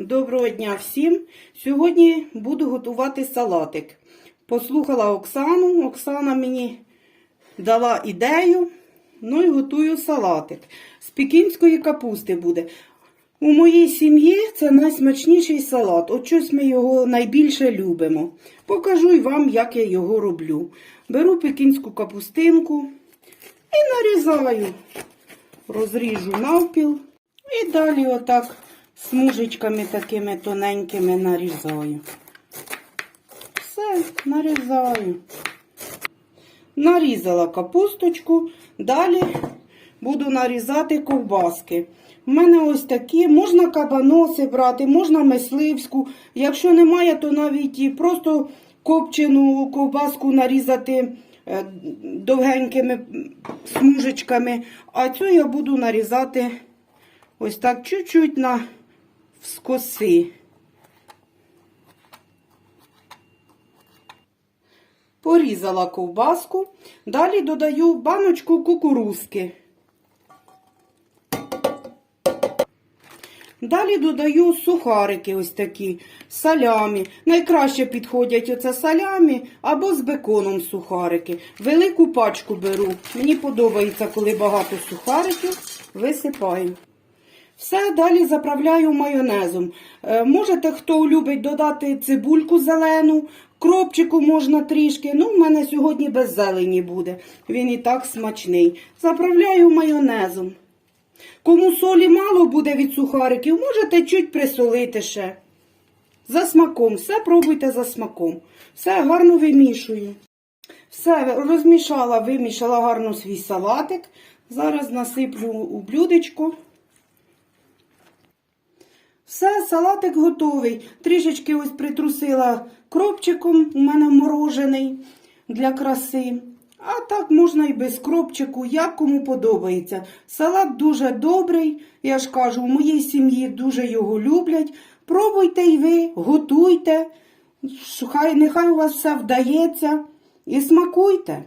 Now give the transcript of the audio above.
Доброго дня всім! Сьогодні буду готувати салатик. Послухала Оксану. Оксана мені дала ідею. Ну і готую салатик. З пекінської капусти буде. У моїй сім'ї це найсмачніший салат. От щось ми його найбільше любимо. Покажу й вам, як я його роблю. Беру пекінську капустинку і нарізаю. Розріжу навпіл. І далі отак смужечками такими тоненькими нарізаю. Все, нарізаю. Нарізала капусточку, далі буду нарізати ковбаски. У мене ось такі, можна кабаноси брати, можна мисливську. Якщо немає, то навіть і просто копчену ковбаску нарізати е, довгенькими смужечками. А цю я буду нарізати ось так чуть-чуть на скоси. Порізала ковбаску, далі додаю баночку кукурузки. Далі додаю сухарики ось такі, салямі. Найкраще підходять оце салямі або з беконом сухарики. Велику пачку беру. Мені подобається, коли багато сухариків. Висипаю. Все далі заправляю майонезом. Е, можете, хто любить додати цибульку зелену, кропчику можна трішки. Ну, в мене сьогодні без зелені буде. Він і так смачний. Заправляю майонезом. Кому солі мало буде від сухариків, можете чуть присолити ще. За смаком, все пробуйте за смаком. Все гарно вимішую. Все, розмішала, вимішала гарно свій салатик. Зараз насиплю у блюдечко. Все, салатик готовий. Трішечки ось притрусила кропчиком, у мене морожений для краси. А так можна і без кропчику, як кому подобається. Салат дуже добрий, я ж кажу, у моїй сім'ї дуже його люблять. Пробуйте й ви, готуйте, хай, нехай у вас все вдається і смакуйте.